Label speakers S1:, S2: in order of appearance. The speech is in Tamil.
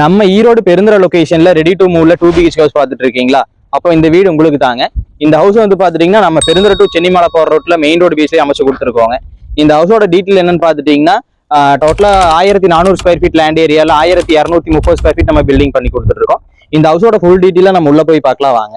S1: நம்ம ஈரோடு பெருந்துற லொக்கேஷன்ல ரெடி டு மூவ்ல டூ பிஹெச் ஹவுஸ் பார்த்துட்டு இருக்கீங்களா அப்போ இந்த வீடு உங்களுக்கு தாங்க. இந்த ஹவுஸ் வந்து பாத்துட்டீங்கன்னா நம்ம பெருந்துற டு சென்னிமலை போற ரோட்ல மெயின் ரோடு பேஸ்லயே அமைச்சு கொடுத்துருக்கோங்க. இந்த ஹவுஸோட டீட்டெயில் என்னன்னு பாத்துட்டீங்கன்னா டோட்டலா ஆயிரத்தி நானூறு ஸ்கொயர் ஃபீட் லேண்ட் ஏரியால ஆயிரத்தி இரநூத்தி முப்பது ஸ்கொயர் ஃபீட் நம்ம பில்டிங் பண்ணி கொடுத்துருக்கோம் இந்த ஹவுஸோட ஃபுல் டீட்டெயிலா நம்ம உள்ள போய் பார்க்கலாம் வாங்க.